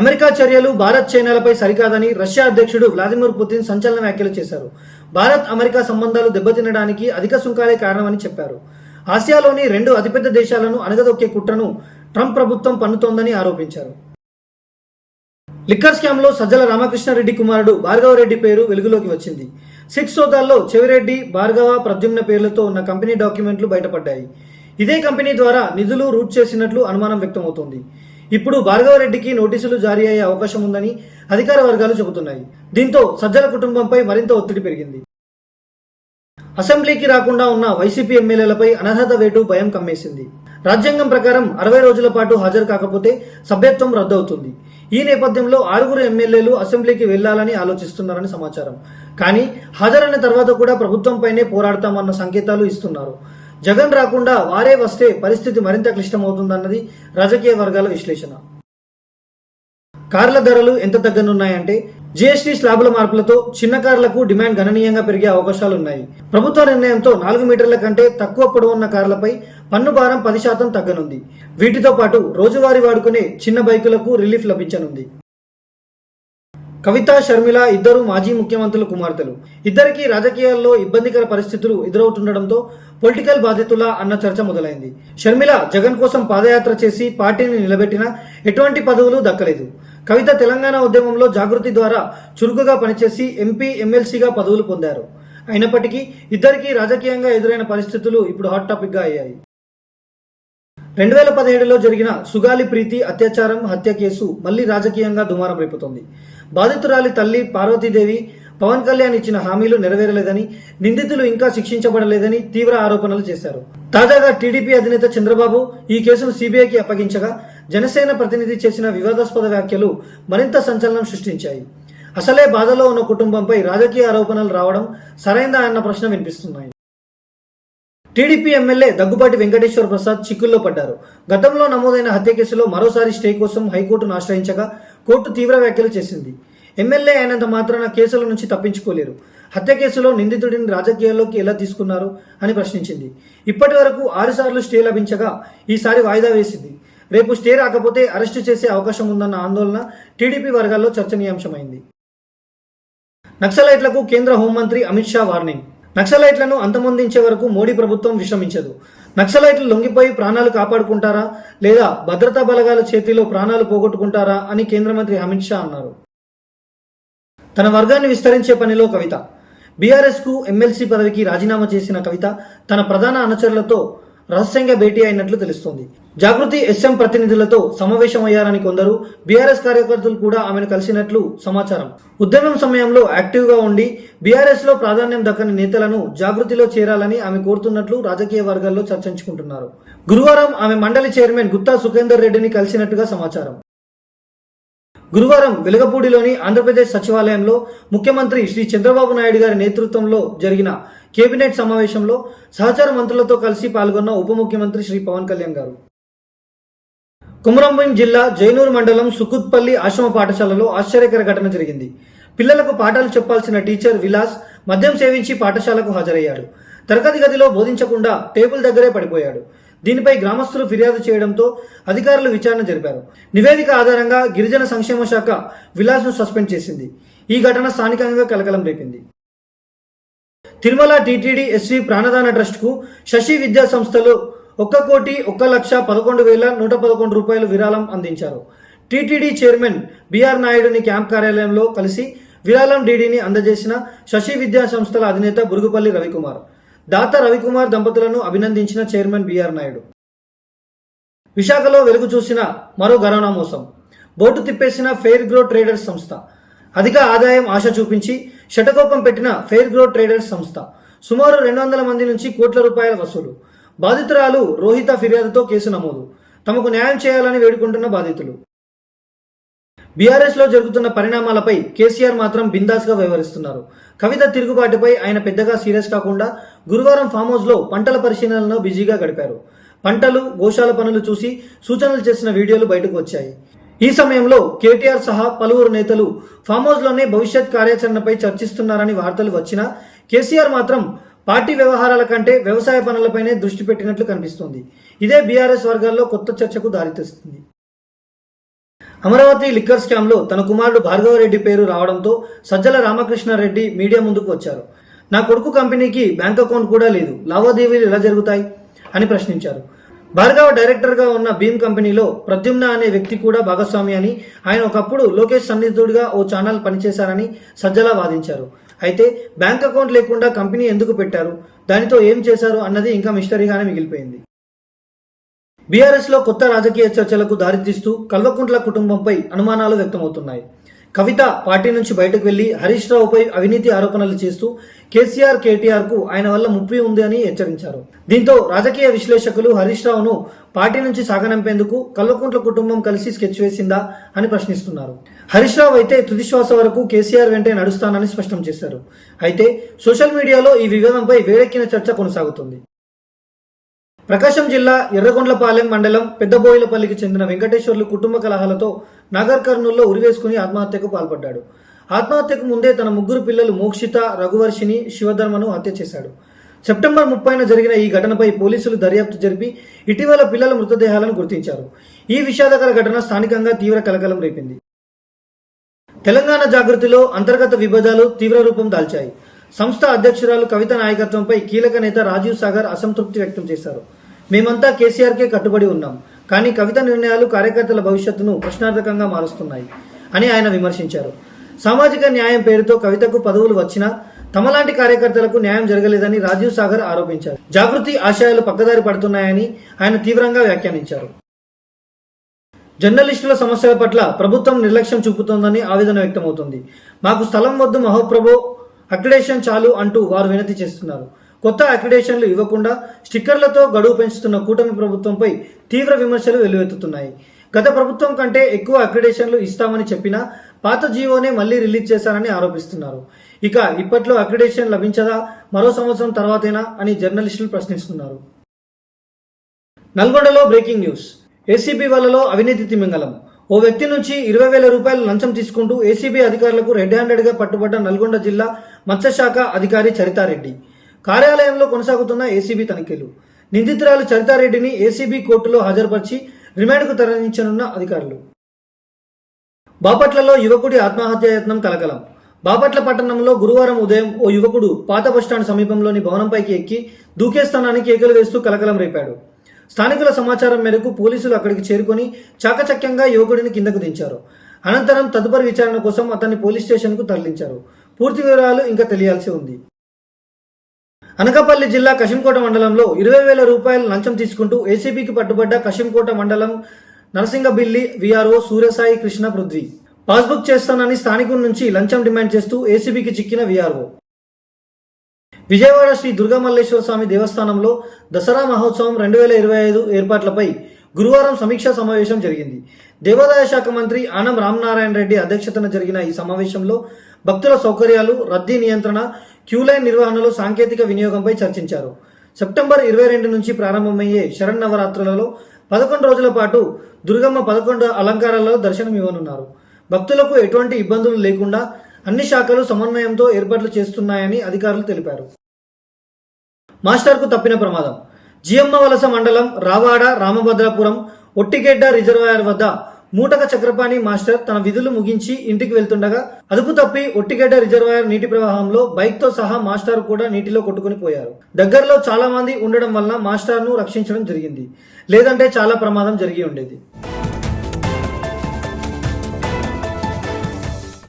America చర్యలు భారత్ చైనాలపై సరికాదని Russia అధ్యక్షుడు వ్లాదిమిర్ పుతిన్ సంచలన వ్యాఖ్యలు చేశారు. భారత్ అమెరికా సంబంధాలు దెబ్బతినడానికి అధిక సుంకాలే కారణమని చెప్పారు. ఆసియాలోని రెండు అతిపెద్ద దేశాలను అణగదొక్కే కుట్రను ట్రంప్ ప్రభుత్వం పన్నుతోందని ఆరోపించారు. లిక్కర్ స్కామ్లో సజ్జల రామకృష్ణారెడ్డి కుమారుడు భార్గవరెడ్డి పేరు వెలుగులోకి వచ్చింది. సిక్స్ సోదాల్లో చెవిరెడ్డి భార్గవ ప్రద్యుమ్న పేర్లతో ఉన్న కంపెనీ డాక్యుమెంట్లు బయటపడ్డాయి. ఇదే కంపెనీ ద్వారా నిధులు రూట్ చేసినట్లు అనుమానం వ్యక్తమవుతోంది. ఇప్పుడు భార్గవరెడ్డికి నోటీసులు జారీ అయ్యే అవకాశం ఉందని అధికార వర్గాలు చెబుతున్నాయి. దీంతో సజ్జల కుటుంబంపై మరింత ఒత్తిడి పెరిగింది. అసెంబ్లీకి రాకుండా ఉన్న వైసీపీ ఎమ్మెల్యేలపై అనర్హత వేటు భయం కమ్మేసింది. రాజ్యాంగం ప్రకారం అరవై రోజుల పాటు హాజరు కాకపోతే సభ్యత్వం రద్దవుతుంది. ఈ నేపథ్యంలో ఆరుగురు ఎమ్మెల్యేలు అసెంబ్లీకి వెళ్ళాలని ఆలోచిస్తున్నారని సమాచారం. కానీ హాజరైన తర్వాత కూడా ప్రభుత్వంపైనే పోరాడతామన్న సంకేతాలు ఇస్తున్నారు. జగన్ రాకుండా వారే వస్తే పరిస్థితి మరింత క్లిష్టమవుతుందన్నది రాజకీయ వర్గాల విశ్లేషణ. కార్ల ధరలు ఎంత తగ్గనున్నాయంటే జీఎస్టీ స్లాబుల మార్పులతో చిన్న కార్లకు డిమాండ్ గణనీయంగా పెరిగే అవకాశాలు ఉన్నాయి ప్రభుత్వ నిర్ణయంతో నాలుగు మీటర్ల కంటే తక్కువ పొడవున్న కార్లపై పన్ను భారం పది శాతం తగ్గనుంది. వీటితో పాటు రోజువారీ వాడుకునే చిన్న బైకులకు రిలీఫ్ లభించనుంది. కవిత షర్మిల ఇద్దరు మాజీ ముఖ్యమంత్రుల కుమార్తెలు. ఇద్దరికి రాజకీయాల్లో ఇబ్బందికర పరిస్థితులు ఎదురవుతుండటంతో పొలిటికల్ బాధితుల అన్న చర్చ మొదలైంది. షర్మిల జగన్ కోసం పాదయాత్ర చేసి పార్టీని నిలబెట్టిన ఎటువంటి పదవులు దక్కలేదు. కవిత తెలంగాణ ఉద్యమంలో జాగృతి ద్వారా చురుకుగా పనిచేసి ఎంపీ ఎమ్మెల్సీగా పదవులు పొందారు. అయినప్పటికీ ఇద్దరికీ రాజకీయంగా ఎదురైన పరిస్థితులు ఇప్పుడు హాట్ టాపిక్గా అయ్యాయి. రెండు వేల పదిహేడులో జరిగిన సుగాలి ప్రీతి అత్యాచారం హత్య కేసు మళ్ళీ రాజకీయంగా దుమారం రేపుతోంది. బాధితురాలి తల్లి పార్వతీదేవి పవన్ కళ్యాణ్ ఇచ్చిన హామీలు నెరవేరలేదని నిందితులు ఇంకా శిక్షించబడలేదని తీవ్ర ఆరోపణలు చేశారు. తాజాగా టీడీపీ అధినేత చంద్రబాబు ఈ కేసును సీబీఐకి అప్పగించగా జనసేన ప్రతినిధి చేసిన వివాదాస్పద వ్యాఖ్యలు మరింత సంచలనం సృష్టించాయి. అసలే బాధలో ఉన్న కుటుంబంపై రాజకీయ ఆరోపణలు రావడం సరైందా అన్న ప్రశ్న వినిపిస్తున్నాయి. టీడీపీ ఎమ్మెల్యే దగ్గుబాటి వెంకటేశ్వర ప్రసాద్ చిక్కుల్లో పడ్డారు. గతంలో నమోదైన హత్య కేసులో మరోసారి స్టే కోసం హైకోర్టును ఆశ్రయించగా కోర్టు తీవ్ర వ్యాఖ్యలు చేసింది. ఎమ్మెల్యే అయినంత మాత్రాన కేసుల నుంచి తప్పించుకోలేరు. హత్య కేసులో నిందితుడిని రాజకీయాల్లోకి ఎలా తీసుకున్నారు అని ప్రశ్నించింది. ఇప్పటి వరకు ఆరుసార్లు స్టే లభించగా ఈసారి వాయిదా వేసింది. రేపు స్టే రాకపోతే అరెస్టు చేసే అవకాశం ఉందన్న ఆందోళన టీడీపీ వర్గాల్లో చర్చనీయాంశమైంది. నక్సలైట్లకు కేంద్ర హోంమంత్రి అమిత్ షా వార్నింగ్. నక్సలైట్లను అంతమొందించే వరకు మోడీ ప్రభుత్వం విశ్రమించదు. నక్సలైట్లు లొంగిపోయి ప్రాణాలు కాపాడుకుంటారా? లేదా భద్రతా బలగాల చేతిలో ప్రాణాలు పోగొట్టుకుంటారా? అని కేంద్ర మంత్రి అమిత్ షా అన్నారు. తన వర్గాన్ని విస్తరించే పనిలో కవిత. బీఆర్ఎస్కు ఎమ్మెల్సీ పదవికి రాజీనామా చేసిన కవిత తన ప్రధాన అనుచరులతో రహస్యంగా భేటీ అయినట్లు తెలుస్తోంది. జాగృతి ఎస్ఎం ప్రతినిధులతో సమావేశమయ్యారని కొందరు బీఆర్ఎస్ కార్యకర్తలు కూడా ఆమెను కలిసినట్లు సమాచారం. ఉద్యమం సమయంలో యాక్టివ్గా ఉండి బీఆర్ఎస్లో ప్రాధాన్యం దక్కని నేతలను జాగృతిలో చేరాలని ఆమె కోరుతున్నట్లు రాజకీయ వర్గాల్లో చర్చించుకుంటున్నారు. గురువారం ఆమె మండలి చైర్మన్ గుత్తా సుఖేందర్ రెడ్డిని కలిసినట్టుగా సమాచారం. గురువారం వెలగపూడిలోని ఆంధ్రప్రదేశ్ సచివాలయంలో ముఖ్యమంత్రి శ్రీ చంద్రబాబు నాయుడు గారి నేతృత్వంలో జరిగిన కేబినెట్ సమావేశంలో సహచార మంత్రులతో కలిసి పాల్గొన్న ఉప ముఖ్యమంత్రి శ్రీ పవన్ కళ్యాణ్ గారు. కుమరంభీం జిల్లా జైనూరు మండలం సుకుత్పల్లి ఆశ్రమ పాఠశాలలో ఆశ్చర్యకర ఘటన జరిగింది. పిల్లలకు పాఠాలు చెప్పాల్సిన టీచర్ విలాస్ మద్యం సేవించి పాఠశాలకు హాజరయ్యాడు. తరగతి గదిలో బోధించకుండా టేబుల్ దగ్గరే పడిపోయాడు. దీనిపై గ్రామస్తులు ఫిర్యాదు చేయడంతో అధికారులు విచారణ జరిపారు. నివేదిక ఆధారంగా గిరిజన సంక్షేమ శాఖ విలాస్ను సస్పెండ్ చేసింది. ఈ ఘటన స్థానికంగా కలకలం రేపింది. తిరుమల టీటీడీ ఎస్వి ప్రాణదాన ట్రస్ట్కు శశి విద్యా సంస్థలు ఒక్క కోటి ఒక్క లక్ష పదకొండు వేల నూట పదకొండు రూపాయలు విరాళం అందించారు. టీటీడీ చైర్మన్ బిఆర్ నాయుడుని క్యాంప్ కార్యాలయంలో కలిసి విరాళం డీడీని అందజేసిన శశి విద్యా సంస్థల అధినేత బురుగుపల్లి రవికుమార్ దాత రవికుమార్ దంపతులను అభినందించిన చైర్మన్ బిఆర్ నాయుడు. విశాఖలో వెలుగు చూసిన మరో గరానా మోసం. బోటు తిప్పేసిన ఫెయిర్ గ్రో ట్రేడర్స్ సంస్థ. అధిక ఆదాయం ఆశ చూపించి శటకోపం పెట్టిన ఫెయిర్ గ్రో ట్రేడర్స్ సంస్థ. సుమారు రెండు వందల మంది నుంచి కోట్ల రూపాయల వసూలు. బాధితురాలు రోహిత ఫిర్యాదుతో కేసు నమోదు. తమకు న్యాయం చేయాలని వేడుకుంటున్న బాధితులు. బీఆర్ఎస్లో జరుగుతున్న పరిణామాలపై కేసీఆర్ మాత్రం బిందాస్గా వ్యవహరిస్తున్నారు. కవిత తిరుగుబాటుపై ఆయన పెద్దగా సీరియస్ కాకుండా గురువారం ఫామ్ హౌస్లో పంటల పరిశీలనలో బిజీగా గడిపారు. పంటలు గోశాల పనులు చూసి సూచనలు చేసిన వీడియోలు బయటకు వచ్చాయి. ఈ సమయంలో కేటీఆర్ సహా పలువురు నేతలు ఫామ్ హౌస్లోనే భవిష్యత్ కార్యాచరణపై చర్చిస్తున్నారని వార్తలు వచ్చినా కేసీఆర్ మాత్రం పార్టీ వ్యవహారాల కంటే వ్యవసాయ పనులపైనే దృష్టి పెట్టినట్లు కనిపిస్తోంది. ఇదే బీఆర్ఎస్ వర్గాల్లో కొత్త చర్చకు దారితీస్తుంది. అమరావతి లిక్కర్ స్కామ్లో తన కుమారుడు భార్గవరెడ్డి పేరు రావడంతో సజ్జల రామకృష్ణారెడ్డి మీడియా ముందుకు వచ్చారు. నా కొడుకు కంపెనీకి బ్యాంక్ అకౌంట్ కూడా లేదు. లావాదేవీలు ఎలా జరుగుతాయి? అని ప్రశ్నించారు. భార్గవ డైరెక్టర్గా ఉన్న భీమ్ కంపెనీలో ప్రద్యుమ్న అనే వ్యక్తి కూడా భాగస్వామి అని ఆయన ఒకప్పుడు లోకేష్ సన్నిహితుడిగా ఓ ఛానల్ పనిచేశారని సజ్జల వాదించారు. అయితే బ్యాంక్ అకౌంట్ లేకుండా కంపెనీ ఎందుకు పెట్టారు? దానితో ఏం చేశారు అన్నది ఇంకా మిస్టరీగానే మిగిలిపోయింది. బీఆర్ఎస్లో కొత్త రాజకీయ చర్చలకు దారితీస్తూ కల్వకుంట్ల కుటుంబంపై అనుమానాలు వ్యక్తమవుతున్నాయి. కవిత పార్టీ నుంచి బయటకు వెళ్ళి హరీష్ రావుపై అవినీతి ఆరోపణలు చేస్తూ కేసీఆర్ కేటీఆర్కు ఆయన వల్ల ముప్పి ఉంది అని హెచ్చరించారు. దీంతో రాజకీయ విశ్లేషకులు హరీష్ రావును పార్టీ నుంచి సాగనంపేందుకు కల్వకుంట్ల కుటుంబం కలిసి స్కెచ్ వేసిందా అని ప్రశ్నిస్తున్నారు. హరీష్ రావు అయితే తుది శ్వాస వరకు కేసీఆర్ వెంటే నడుస్తానని స్పష్టం చేశారు. అయితే సోషల్ మీడియాలో ఈ వివాదంపై వేడెక్కిన చర్చ కొనసాగుతుంది. ప్రకాశం జిల్లా ఎర్రగొండ్లపాలెం మండలం పెద్దబోయిలపల్లికి చెందిన వెంకటేశ్వర్లు కుటుంబ కలహాలతో నాగర్ కర్నూల్లో ఉరివేసుకుని ఆత్మహత్యకు పాల్పడ్డాడు. ఆత్మహత్యకు ముందే తన ముగ్గురు పిల్లలు మోక్షిత రఘువర్షిని శివధర్మను హత్య చేశాడు. సెప్టెంబర్ ముప్పైన జరిగిన ఈ ఘటనపై పోలీసులు దర్యాప్తు జరిపి ఇటీవల పిల్లల మృతదేహాలను గుర్తించారు. ఈ విషాదకర ఘటన స్థానికంగా తీవ్ర కలకలం రేపింది. తెలంగాణ జాగృతిలో అంతర్గత విభేదాలు తీవ్ర రూపం దాల్చాయి. సంస్థ అధ్యక్షురాలు కవిత నాయకత్వంపై కీలక నేత రాజీవ్ సాగర్ అసంతృప్తి వ్యక్తం చేశారు. మేమంతా కేసీఆర్కే కట్టుబడి ఉన్నాం. కానీ కవిత నిర్ణయాలు కార్యకర్తల భవిష్యత్తును ప్రశ్నార్థకంగా మారుస్తున్నాయి అని ఆయన విమర్శించారు. సామాజిక న్యాయం పేరుతో కవితకు పదవులు వచ్చినా తమలాంటి కార్యకర్తలకు న్యాయం జరగలేదని రాజీవ్ సాగర్ ఆరోపించారు. జాగృతి ఆశయాలు పక్కదారి పడుతున్నాయని ఆయన తీవ్రంగా వ్యాఖ్యానించారు. జర్నలిస్టుల సమస్యల పట్ల ప్రభుత్వం నిర్లక్ష్యం చూపుతోందని ఆవేదన వ్యక్తమవుతుంది. మాకు స్థలం వద్దు మహోప్రభో అక్రిడేషన్ చాలు అంటూ వారు వినతి చేస్తున్నారు. కొత్త అక్రిడేషన్లు ఇవ్వకుండా స్టిక్కర్లతో గడువు పెంచుతున్న కూటమి ప్రభుత్వంపై తీవ్ర విమర్శలు వెల్లువెత్తుతున్నాయి. గత ప్రభుత్వం కంటే ఎక్కువ అక్రిడేషన్లు ఇస్తామని చెప్పినా పాత జీవోనే మళ్ళీ రిలీజ్ చేశారని ఆరోపిస్తున్నారు. ఇక ఇప్పట్లో అక్రిడేషన్ లభించదా? మరో సంవత్సరం తర్వాతేనా? అని జర్నలిస్టులు ప్రశ్నిస్తున్నారు. నల్గొండలో బ్రేకింగ్ న్యూస్. ఏసీబీ వలలో అవినీతి తిమింగలం. ఓ వ్యక్తి నుంచి ఇరవై వేల రూపాయలు లంచం తీసుకుంటూ ఏసీబీ అధికారులకు రెడ్ హ్యాండెడ్గా పట్టుబడ్డ నల్గొండ జిల్లా మత్స్యశాఖ అధికారి చరితారెడ్డి. కార్యాలయంలో కొనసాగుతున్న ఏసీబీ తనిఖీలు. నిందితురాలు చరితారెడ్డిని ఏసీబీ కోర్టులో హాజరుపరిచి రిమాండ్కు తరలించనున్న అధికారులు. బాపట్లలో యువకుడి ఆత్మహత్య యత్నం కలకలం. బాపట్ల పట్టణంలో గురువారం ఉదయం ఓ యువకుడు పాత బస్టాండ్ సమీపంలోని భవనంపైకి ఎక్కి దూకేస్తానని కేకలు వేస్తూ కలకలం రేపాడు. స్థానికుల సమాచారం మేరకు పోలీసులు అక్కడికి చేరుకొని చాకచక్యంగా యువకుడిని కిందకు దించారు. అనంతరం తదుపరి విచారణ కోసం అతన్ని పోలీస్ స్టేషన్కు తరలించారు. పూర్తి వివరాలు ఇంకా తెలియాల్సి ఉంది. అనకాపల్లి జిల్లా కశింకోట మండలంలో ఇరవై వేల రూపాయలు లంచం తీసుకుంటూ ఏసీబీకి పట్టుబడ్డ కశింకోట మండలం నరసింగబిల్లి విఆర్ఓ సూర్యసాయి కృష్ణ పృథ్వీ. పాస్బుక్ చేస్తానని స్థానికుల నుంచి లంచం డిమాండ్ చేస్తూ ఏసీబీకి చిక్కిన విఆర్ఓ. విజయవాడ శ్రీ దుర్గామల్లేశ్వర స్వామి దేవస్థానంలో దసరా మహోత్సవం రెండు వేల ఇరవై ఐదు ఏర్పాట్లపై గురువారం సమీక్షా సమావేశం జరిగింది. దేవాదాయ శాఖ మంత్రి ఆనం రామనారాయణ రెడ్డి అధ్యక్షతన జరిగిన ఈ సమావేశంలో భక్తుల సౌకర్యాలు రద్దీ నియంత్రణ క్యూలైన్ నిర్వహణలో సాంకేతిక వినియోగంపై చర్చించారు. సెప్టెంబర్ ఇరవై రెండు నుంచి ప్రారంభమయ్యే శరన్నవరాత్రులలో పదకొండు రోజుల పాటు దుర్గమ్మ పదకొండు అలంకారాలలో దర్శనం ఇవ్వనున్నారు. భక్తులకు ఎటువంటి ఇబ్బందులు లేకుండా అన్ని శాఖలు సమన్వయంతో ఏర్పాట్లు చేస్తున్నాయని అధికారులు తెలిపారు. మాస్టర్కు తప్పిన ప్రమాదం. జియమ్మ వలస మండలం రావాడ రామభద్రాపురం ఒట్టిగెడ్డ రిజర్వాయర్ వద్ద మూటక చక్రపాణి మాస్టర్ తన విధులు ముగించి ఇంటికి వెళ్తుండగా అదుపు తప్పి ఒట్టిగడ్డ రిజర్వాయర్ నీటి ప్రవాహంలో బైక్తో సహా మాస్టర్ కూడా నీటిలో కొట్టుకుని పోయారు. దగ్గరలో చాలా మంది ఉండడం వల్ల మాస్టర్ను రక్షించడం జరిగింది. లేదంటే చాలా ప్రమాదం జరిగి ఉండేది.